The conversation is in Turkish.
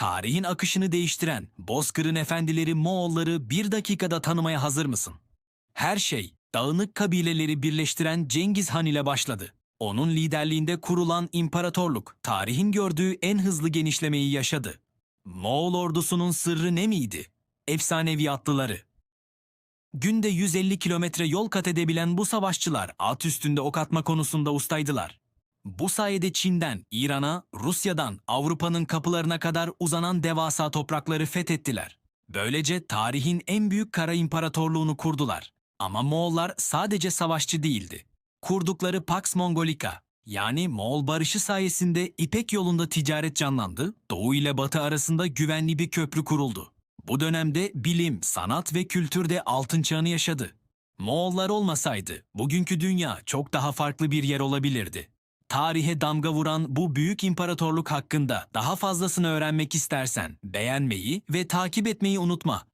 Tarihin akışını değiştiren Bozkır'ın efendileri Moğolları bir dakikada tanımaya hazır mısın? Her şey dağınık kabileleri birleştiren Cengiz Han ile başladı. Onun liderliğinde kurulan imparatorluk tarihin gördüğü en hızlı genişlemeyi yaşadı. Moğol ordusunun sırrı ne miydi? Efsanevi atlıları. Günde 150 kilometre yol kat edebilen bu savaşçılar at üstünde ok atma konusunda ustaydılar. Bu sayede Çin'den, İran'a, Rusya'dan, Avrupa'nın kapılarına kadar uzanan devasa toprakları fethettiler. Böylece tarihin en büyük kara imparatorluğunu kurdular. Ama Moğollar sadece savaşçı değildi. Kurdukları Pax Mongolica yani Moğol barışı sayesinde İpek yolunda ticaret canlandı, Doğu ile Batı arasında güvenli bir köprü kuruldu. Bu dönemde bilim, sanat ve kültürde altın çağını yaşadı. Moğollar olmasaydı bugünkü dünya çok daha farklı bir yer olabilirdi. Tarihe damga vuran bu büyük imparatorluk hakkında daha fazlasını öğrenmek istersen beğenmeyi ve takip etmeyi unutma.